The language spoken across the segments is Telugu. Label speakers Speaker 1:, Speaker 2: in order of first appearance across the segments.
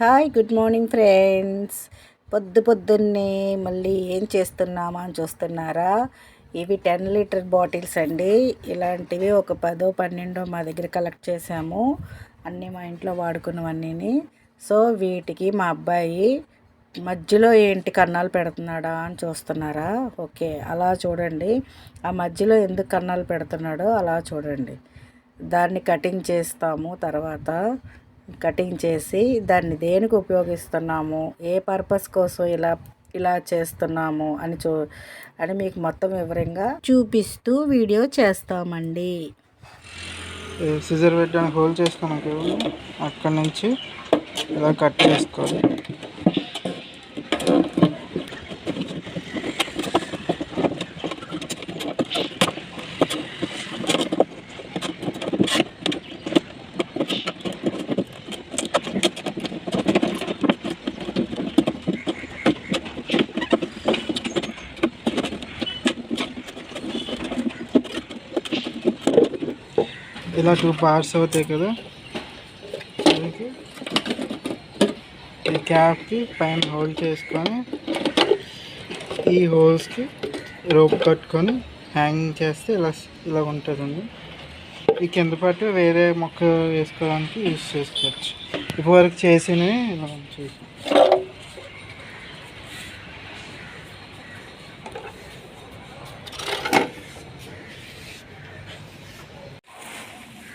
Speaker 1: Hi good morning friends. పొద్దు పొద్దున్నే మళ్ళీ ఏం చేస్తున్నామా అని చూస్తున్నారా? ఇవి టెన్ లీటర్ బాటిల్స్ అండి. ఇలాంటివి ఒక పదో పన్నెండో మా దగ్గర కలెక్ట్ చేసాము అన్నీ మా ఇంట్లో వాడుకున్నవన్నీ సో వీటికి మా అబ్బాయి మధ్యలో ఏంటి కన్నాలు పెడుతున్నాడా అని చూస్తున్నారా? ఓకే అలా చూడండి. ఆ మధ్యలో ఎందుకు కన్నాలు పెడుతున్నాడో అలా చూడండి. దాన్ని కటింగ్ చేస్తాము తర్వాత. కటింగ్ చేసి దాన్ని దేనికి ఉపయోగిస్తున్నాము? ఏ పర్పస్ కోసం ఇలా ఇలా చేస్తున్నాము అని చూ అని మీకు మొత్తం వివరంగా చూపిస్తూ వీడియో చేస్తామండి.
Speaker 2: సిజర్ పెట్టడానికి హోల్ చేసుకున్నాం అక్కడి నుంచి ఇలా కట్ చేసుకోవాలి. ఇలా టూ పార్ట్స్ అవుతాయి కదా. దీనికి ఈ క్యాప్కి పైన హోల్ చేసుకొని ఈ హోల్స్కి రోప్ కట్టుకొని హ్యాంగింగ్ చేస్తే ఇలా ఇలా ఉంటుందండి. ఈ కింద పాటు వేరే మొక్క వేసుకోవడానికి యూజ్ చేసుకోవచ్చు. ఇప్పటివరకు చేసినవి ఇలా చేసి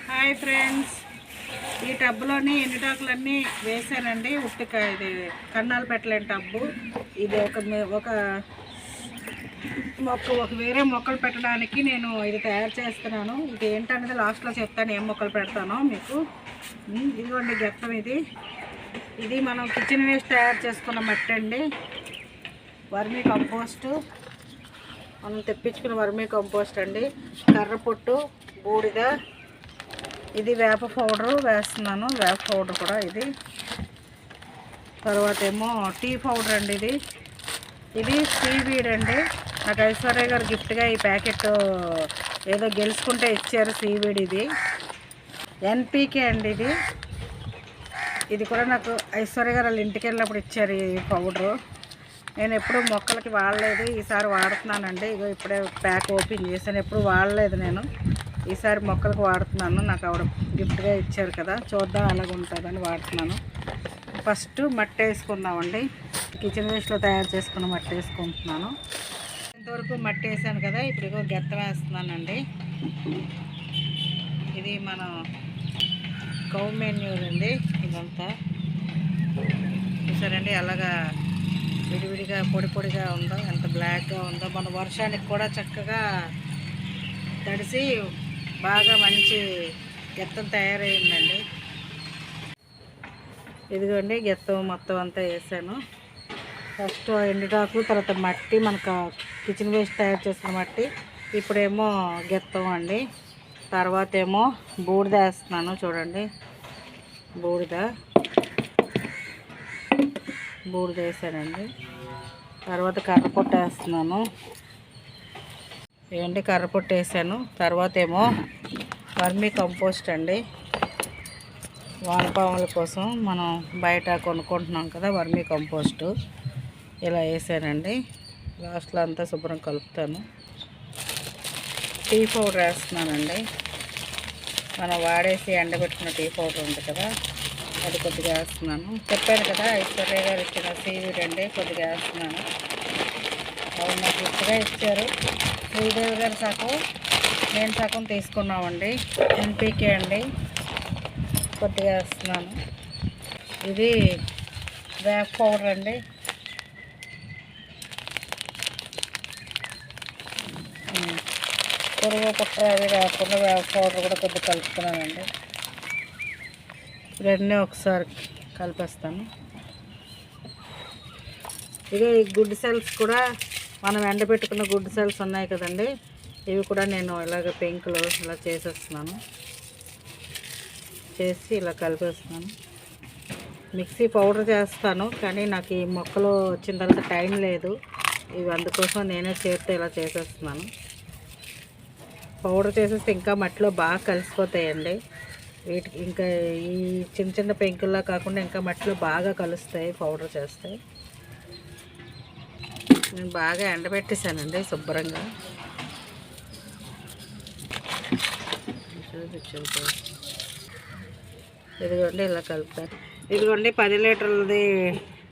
Speaker 1: హాయ్ ఫ్రెండ్స్ ఈ టబ్బులోని ఎండుటాకులన్నీ వేసానండి. ఉట్టిక ఇది కన్నాలు పెట్టలేని టబ్బు. ఇది ఒక ఒక మొక్క ఒక వేరే మొక్కలు పెట్టడానికి నేను ఇది తయారు చేస్తున్నాను. ఇది ఏంటనేది లాస్ట్లో చెప్తాను ఏం మొక్కలు పెడతానో మీకు. ఇదిగోండి గెత్తం ఇది. ఇది మనం కిచెన్ వేస్ట్ తయారు చేసుకున్న మట్టి అండి వర్మీ కంపోస్ట్. మనం తెప్పించుకున్న వర్మీ కంపోస్ట్ అండి కర్ర పొట్టు బూడిద ఇది వేప పౌడరు వేస్తున్నాను. వేప పౌడర్ కూడా ఇది. తర్వాత ఏమో టీ పౌడర్ అండి ఇది. ఇది సీవీడ్ అండి నాకు ఐశ్వర్య గారు గిఫ్ట్గా ఈ ప్యాకెట్ ఏదో గెలుచుకుంటే ఇచ్చారు సీవీడ్ ఇది. ఎన్పీకే అండి ఇది. ఇది కూడా నాకు ఐశ్వర్య గారు వాళ్ళ ఇంటికి వెళ్ళినప్పుడు ఇచ్చారు ఈ పౌడరు. నేను ఎప్పుడు మొక్కలకి వాడలేదు. ఈసారి వాడుతున్నానండి. ఇగో ఇప్పుడే ప్యాక్ ఓపెన్ చేశాను. ఎప్పుడు వాడలేదు నేను. ఈసారి మొక్కలకు వాడుతున్నాను. నాకు ఆవిడ గిఫ్ట్గా ఇచ్చారు కదా. చూద్దాం ఎలాగ ఉంటుందని వాడుతున్నాను. ఫస్ట్ మట్టి వేసుకుందామండి. కిచెన్ వేస్ట్లో తయారు చేసుకున్న మట్టి వేసుకుంటున్నాను. ఇంతవరకు మట్టి వేసాను కదా. ఇప్పుడు ఇగో గెత్తం వేస్తున్నానండి. ఇది మన కౌ మెన్యూర్ అండి. ఇదంతా. చూసారండి అలాగా విడివిడిగా పొడి పొడిగా ఉందో ఎంత బ్లాక్గా ఉందో. మన వర్షానికి కూడా చక్కగా తడిసి బాగా మంచి గెత్తం తయారైందండి. ఇదిగోండి గెత్తం మొత్తం అంతా వేసాను. ఫస్ట్ ఎండుటాకు తర్వాత మట్టి మనకు కిచెన్ వేస్ట్ తయారు చేసిన మట్టి ఇప్పుడేమో గెత్తం అండి. తర్వాత ఏమో బూడిద వేస్తున్నాను చూడండి. బూడిద. బూడిద వేసానండి. తర్వాత కర్రపొట్టు వేస్తున్నాను. ఏంటి కర్రపొట్టు వేసాను. తర్వాత ఏమో వర్మీ కంపోస్ట్ అండి. వానపాముల కోసం మనం బయట కొనుక్కుంటున్నాం కదా వర్మీ కంపోస్టు. ఇలా వేసానండి. లాస్ట్లో అంతా శుభ్రం కలుపుతాను. టీ పౌడర్ వేస్తున్నానండి. మనం వాడేసి ఎండబెట్టుకున్న టీ పౌడర్ ఉంది కదా అది కొద్దిగా వేస్తున్నాను. చెప్పాను కదా ఐశ్వర్య గారు ఇచ్చిన సీవీడ్ అండి కొద్దిగా వేస్తున్నాను. అవును నాకు ఇప్పుడే ఇచ్చారు. శ్రీదేవి గారు సగం నేను సగం తీసుకున్నామండి. ఎన్పీకే అండి. కొద్దిగా వేస్తున్నాను. ఇది వేప పౌడర్ అండి. పురుగు పుట్ట అవి కాకుండా వేప పౌడర్ కూడా కొద్దిగా కలుపుతున్నానండి ఇవన్నీ ఒకసారి కలిపేస్తాను. ఇక ఈ గుడ్ సెల్స్ కూడా మనం ఎండబెట్టుకున్న గుడ్ సెల్స్ ఉన్నాయి కదండి. ఇవి కూడా నేను ఇలాగ పెంకులు ఇలా చేసేస్తున్నాను. చేసి ఇలా కలిపేస్తున్నాను. మిక్సీ పౌడర్ చేస్తాను కానీ నాకు ఈ మొక్కలు వచ్చిన తర్వాత టైం లేదు. ఇవి అందుకోసం నేనే చేస్తే ఇలా చేసేస్తున్నాను. పౌడర్ చేసేస్తే ఇంకా మట్టిలో బాగా కలిసిపోతాయండి. వీటికి ఇంకా ఈ చిన్న చిన్న పెంకుల్లా కాకుండా ఇంకా మట్టిలో బాగా కలుస్తాయి పౌడర్ చేస్తాయి నేను బాగా ఎండబెట్టేశానండి శుభ్రంగా. ఇదిగోండి ఇలా కలుపుతాను ఇదిగోండి పది లీటర్లది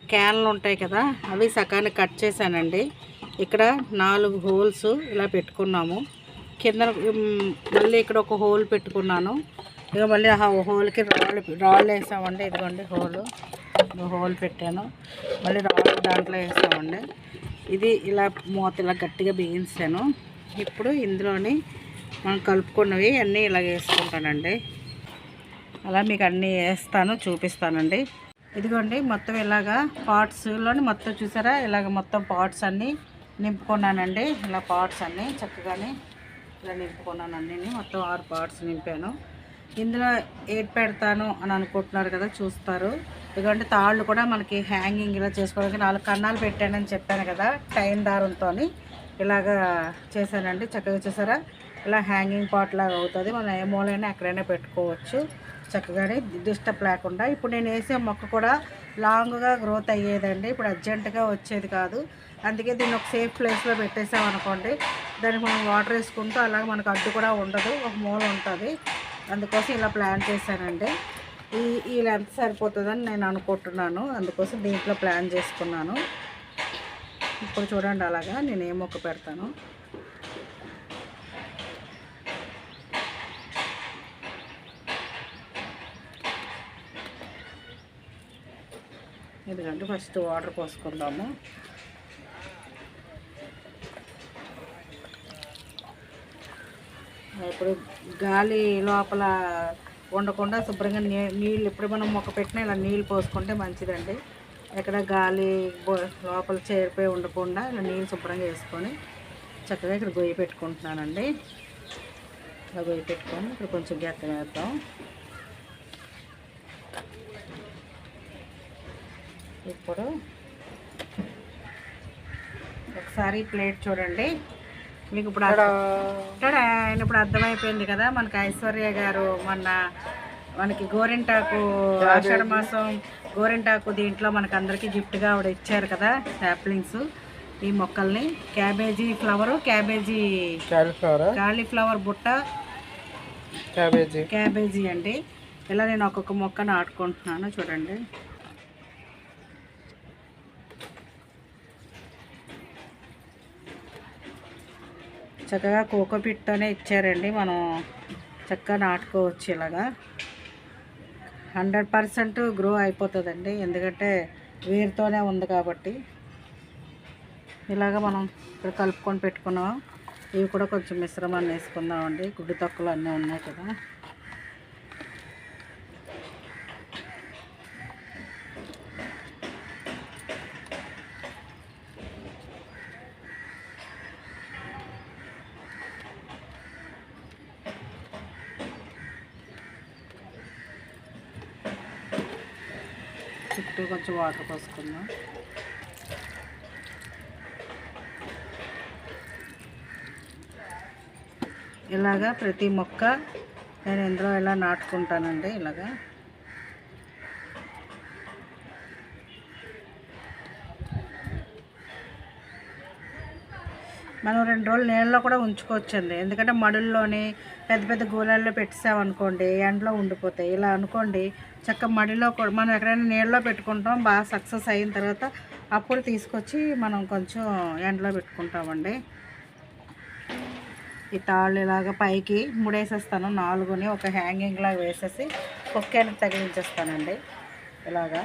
Speaker 1: క్యాన్లు ఉంటాయి కదా అవి సకాన్ని కట్ చేశానండి. ఇక్కడ నాలుగు హోల్స్ ఇలా పెట్టుకున్నాము. కింద మళ్ళీ ఇక్కడ ఒక హోల్ పెట్టుకున్నాను. ఇక మళ్ళీ ఆ హోల్కి రాళ్ళు రాళ్ళు వేసామండి. ఇదిగోండి హోలు. హోల్ పెట్టాను. మళ్ళీ రాళ్ళు దాంట్లో వేసామండి. ఇది ఇలా మూత ఇలా గట్టిగా బిగించాను. ఇప్పుడు ఇందులోని మనం కలుపుకున్నవి అన్నీ ఇలా వేసుకుంటానండి. అలా మీకు అన్నీ వేస్తాను చూపిస్తానండి. ఇదిగోండి మొత్తం ఇలాగా పార్ట్స్లోని మొత్తం చూసారా? ఇలాగ మొత్తం పార్ట్స్ అన్నీ నింపుకున్నానండి. ఇలా పార్ట్స్ అన్నీ చక్కగానే ఇలా నింపుకున్నాను అన్నీ మొత్తం ఆరు పార్ట్స్ నింపాను. ఇందులో ఏది పెడతాను అని అనుకుంటున్నారు కదా చూస్తారు. ఇదిగోండి తాళ్ళు కూడా మనకి హ్యాంగింగ్ ఇలా చేసుకోవడానికి నాలుగు కన్నాలు పెట్టానని చెప్పాను కదా టైం దారంతో ఇలాగా చేశానండి. చక్కగా చూసారా? ఇలా హ్యాంగింగ్ పాట్ లాగా అవుతుంది. మనం ఏ మూలైనా ఎక్కడైనా పెట్టుకోవచ్చు. చక్కగానే డిస్టర్బ్ లేకుండా. ఇప్పుడు నేను వేసే మొక్క కూడా లాంగ్గా గ్రోత్ అయ్యేదండి. ఇప్పుడు అర్జెంటుగా వచ్చేది కాదు. అందుకే దీన్ని ఒక సేఫ్ ప్లేస్లో పెట్టేసాం అనుకోండి. దానికి మనం వాటర్ వేసుకుంటూ అలాగే మనకు అడ్డు కూడా ఉండదు. ఒక మూల ఉంటుంది. అందుకోసం ఇలా ప్లాన్ చేశానండి. ఈ ఈ లెంత్ సరిపోతుందని నేను అనుకుంటున్నాను. అందుకోసం దీంట్లో ప్లాన్ చేసుకున్నాను. ఇప్పుడు చూడండి అలాగా నేను ఏ మొక్క పెడతాను. ఎందుకంటే ఫస్ట్ వాటర్ పోసుకుందాము. ఇప్పుడు గాలి లోపల ఉండకుండా శుభ్రంగా నీ నీళ్ళు ఇప్పుడు మనం మొక్క పెట్టినా ఇలా నీళ్ళు పోసుకుంటే మంచిదండి. ఎక్కడ గాలి లోపల చేరిపోయి ఉండకుండా ఇలా నీళ్ళు శుభ్రంగా వేసుకొని చక్కగా ఇక్కడ గొయ్యి పెట్టుకుంటున్నానండి. ఇలా గొయ్యి పెట్టుకొని ఇక్కడ కొంచెం గెత్త వేద్దాం. ఇప్పుడు ఒకసారి ప్లేట్ చూడండి. మీకు ఇప్పుడు టడా! ఇప్పుడు అర్థమైపోయింది కదా మనకి ఐశ్వర్య గారు మొన్న మనకి గోరింటాకు ఆషాఢ మాసం గోరింటాకు దీంట్లో మనకు అందరికీ గిఫ్ట్గా ఆవిడ ఇచ్చారు కదా సాప్లింగ్స్ ఈ మొక్కల్ని cabbage flower cabbage
Speaker 2: cauliflower?
Speaker 1: Cauliflower బుట్ట
Speaker 2: క్యాబేజీ.
Speaker 1: క్యాబేజీ అండి. ఇలా నేను ఒక్కొక్క మొక్క నాటుకుంటున్నాను చూడండి. చక్కగా కోకోపిట్తోనే ఇచ్చారండి. మనం చక్కగా నాటుకోవచ్చు ఇలాగా. హండ్రెడ్ పర్సెంట్ గ్రో అయిపోతుందండి. ఎందుకంటే వేరుతోనే ఉంది కాబట్టి. ఇలాగ మనం ఇక్కడ కలుపుకొని పెట్టుకున్నాం. ఇవి కూడా కొంచెం మిశ్రమాన్ని వేసుకుందామండి. గుడ్డు తొక్కలు అన్నీ ఉన్నాయి కదా. చుట్టూ కొంచెం వాటర్ పోసుకుందాం. ఇలాగా ప్రతి మొక్క నేను ఇందులో ఇలా నాటుకుంటానండి ఇలాగా. మనం రెండు రోజులు నీళ్ళలో కూడా ఉంచుకోవచ్చండి. ఎందుకంటే మడుల్లోని పెద్ద పెద్ద గోళాల్లో పెట్టేసామనుకోండి ఎండలో ఉండిపోతాయి. ఇలా అనుకోండి చక్క మడిలో కూడా మనం ఎక్కడైనా నీళ్ళలో పెట్టుకుంటాం బాగా సక్సెస్ అయిన తర్వాత అప్పుడు తీసుకొచ్చి మనం కొంచెం ఎండలో పెట్టుకుంటామండి. ఈ తాళ్ళు ఇలాగ పైకి ముడేసేస్తాను. నాలుగుని ఒక హ్యాంగింగ్ లాగా వేసేసి కుక్కేనికి తగిలించేస్తానండి. ఇలాగా.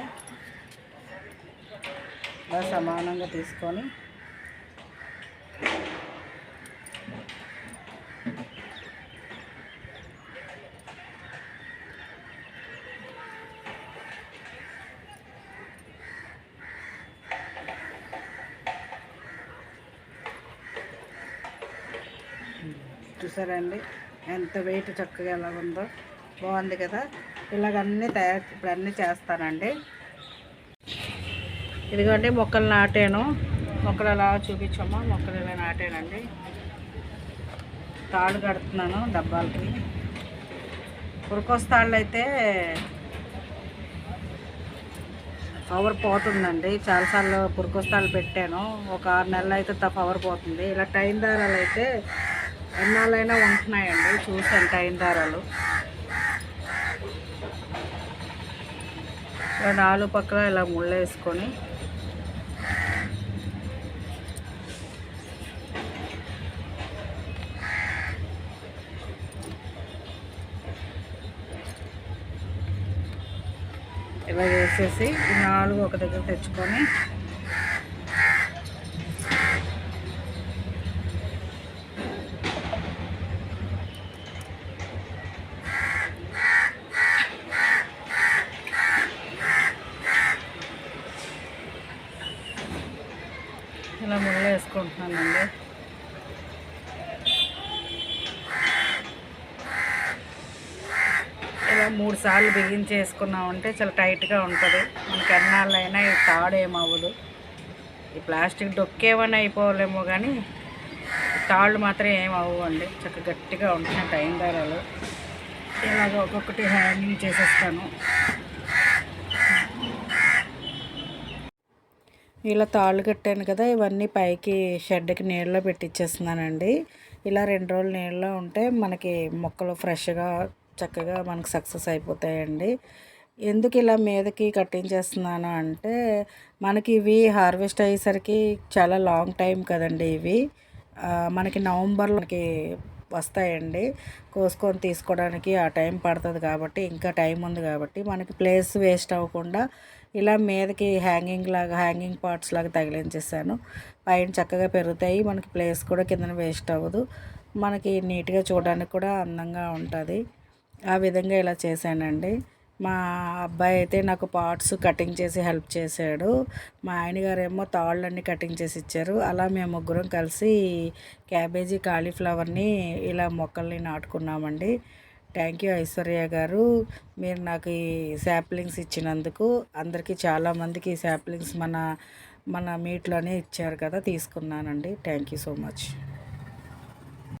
Speaker 1: ఇలా సమానంగా తీసుకొని చూసారండి. ఎంత వెయిట్ చక్కగా ఎలా ఉందో. బాగుంది కదా. ఇలాగ అన్నీ తయారు ఇప్పుడు అన్నీ చేస్తానండి. ఇదిగోండి మొక్కలు నాటాను. మొక్కలు అలా చూపించమ్మా మొక్కలు ఇలా నాటానండి. తాడు కడుతున్నాను డబ్బాలకి. పురకొస్తాళ్ళు అయితే పవర్ పోతుందండి. చాలాసార్లు పురకొస్తాళ్ళు పెట్టాను. ఒక ఆరు నెలలు అయితే త పవర్ పోతుంది. ఇలా టైం దారాలు అయితే ఎన్నాళ్ళైనా ఉంటున్నాయండి. చూసాను టైం దారాలు నాలుగు పక్కల ఇలా ముళ్ళేసుకొని. ఇలా వేసేసి ఈ నాలుగు ఒక దగ్గర తెచ్చుకొని ఇలా ముళ్ళు వేసుకుంటున్నానండి ఇలా మూడు సార్లు బిగించేసుకున్నామంటే చాలా టైట్గా ఉంటుంది. మనకి ఎన్నాళ్ళైనా ఈ తాడు ఏమవ్వదు ఈ ప్లాస్టిక్ డొక్కేమని అయిపోలేమో కానీ తాళ్ళు మాత్రం ఏం అవ్వండి చక్కగా గట్టిగా ఉంటున్నాయి టైం దారాలు ఇలాగ ఒక్కొక్కటి హ్యాంగింగ్ చేసేస్తాను. ఇలా తాళ్ళు కట్టాను కదా ఇవన్నీ పైకి షెడ్కి నీళ్ళలో పెట్టించేస్తున్నానండి ఇలా రెండు రోజులు నీళ్ళలో ఉంటే మనకి మొక్కలు ఫ్రెష్గా చక్కగా మనకు సక్సెస్ అయిపోతాయండి. ఎందుకు ఇలా మీదకి కట్టించేస్తున్నాను అంటే మనకి ఇవి హార్వెస్ట్ అయ్యేసరికి చాలా లాంగ్ టైం కదండి ఇవి. మనకి నవంబర్లోకి వస్తాయండి. కోసుకొని తీసుకోవడానికి ఆ టైం పడుతుంది కాబట్టి ఇంకా టైం ఉంది కాబట్టి మనకి ప్లేస్ వేస్ట్ అవ్వకుండా ఇలా మీదకి హ్యాంగింగ్ లాగా హ్యాంగింగ్ పార్ట్స్ లాగా తగిలించేసాను. పైన చక్కగా పెరుగుతాయి మనకి ప్లేస్ కూడా కిందన వేస్ట్ అవ్వదు. మనకి నీట్గా చూడడానికి కూడా అందంగా ఉంటుంది. ఆ విధంగా ఇలా చేశానండి. మా అబ్బాయి అయితే నాకు పార్ట్స్ కటింగ్ చేసి హెల్ప్ చేశాడు. మా ఆయన గారేమో తాళ్ళన్నీ కటింగ్ చేసి ఇచ్చారు. అలా మేము ముగ్గురం కలిసి క్యాబేజీ కాలీఫ్లవర్ని ఇలా మొక్కల్ని నాటుకున్నామండి. థ్యాంక్ యూ ఐశ్వర్య గారు. మీరు నాకు ఈ శాప్లింగ్స్ ఇచ్చినందుకు అందరికీ చాలామందికి ఈ శాప్లింగ్స్ మన మన మీట్లోనే ఇచ్చారు కదా తీసుకున్నానండి. Thank you so much.